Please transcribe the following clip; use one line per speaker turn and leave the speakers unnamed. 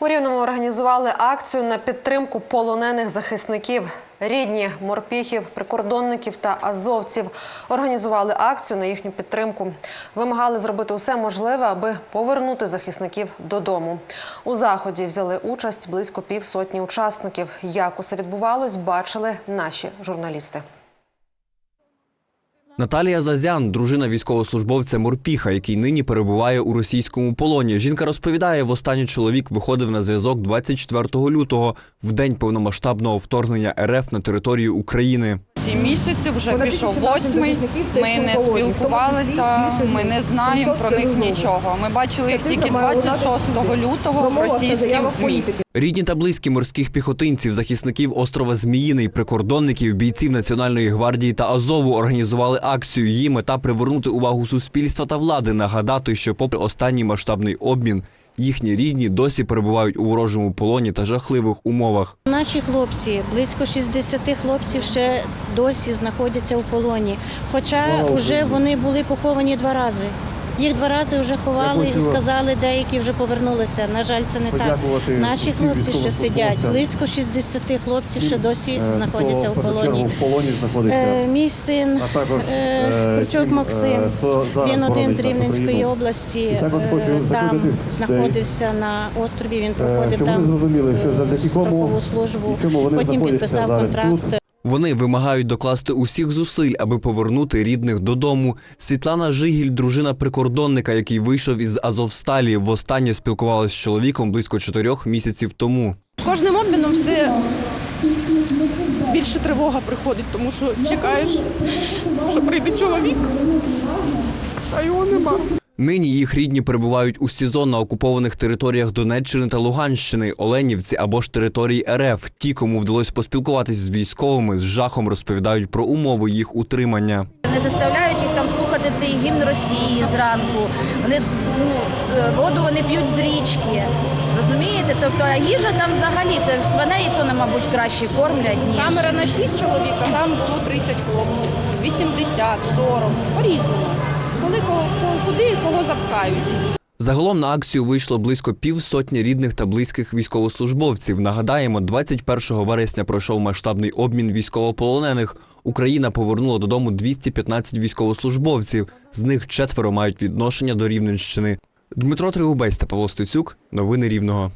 У Рівному організували акцію на підтримку полонених захисників. Рідні морпіхів, прикордонників та азовців організували акцію на їхню підтримку. Вимагали зробити усе можливе, аби повернути захисників додому. У заході взяли участь близько півсотні учасників. Як усе відбувалось, бачили наші журналісти.
Наталія Зазян, дружина військовослужбовця Морпіха, який нині перебуває у російському полоні. Жінка розповідає, востаннє чоловік виходив на зв'язок 24 лютого, в день повномасштабного вторгнення РФ на територію України.
Сім місяців вже пішов восьмий. Ми не спілкувалися, ми не знаємо про них нічого. Ми бачили їх тільки 26 лютого в російських ЗМІ.
Рідні та близькі морських піхотинців, захисників острова Зміїний, прикордонників, бійців Національної гвардії та Азову організували акцію. Її мета привернути увагу суспільства та влади, нагадати, що, попри останній масштабний обмін, їхні рідні досі перебувають у ворожому полоні та жахливих умовах.
Наші хлопці, близько 60 хлопців ще досі знаходяться у полоні. Хоча вже вони були поховані два рази. Їх два рази вже ховали і сказали, деякі вже повернулися. На жаль, це не так. Наші хлопці ще сидять. Близько 60 хлопців ще досі
Е,
знаходяться у
в
полоні. Е, Мій син Кручок Максим.
е, зараз
Він один з Рівненської області. Там знаходився на острові. Він проходив там строкову службу. Потім підписав контракт.
Вони вимагають докласти усіх зусиль, аби повернути рідних додому. Світлана Жигіль, дружина прикордонника, який вийшов із Азовсталі, востаннє спілкувалася з чоловіком близько чотирьох місяців тому.
З кожним обміном все більше тривога приходить, тому що чекаєш, що прийде чоловік, а його нема.
Нині їх рідні перебувають у СІЗО на окупованих територіях Донеччини та Луганщини, Оленівці або ж території РФ. Ті, кому вдалося поспілкуватись з військовими, з жахом розповідають про умови їх утримання.
Не заставляють їх там слухати цей гімн Росії зранку. Вони ну, воду вони п'ють з річки. Розумієте? Тобто, а їжа там взагалі це свиней, то не, мабуть, краще кормлять, ніж.
Камера на 6 чоловік, а там було 30 хлопців, 80, 40, по-різному. Коли кого, кого- куди і кого запхають.
Загалом на акцію вийшло близько півсотні рідних та близьких військовослужбовців. Нагадаємо, 21 вересня пройшов масштабний обмін військовополонених. Україна повернула додому 215 військовослужбовців. З них четверо мають відношення до Рівненщини. Дмитро Тригубець та Павло Стецюк. Новини Рівного.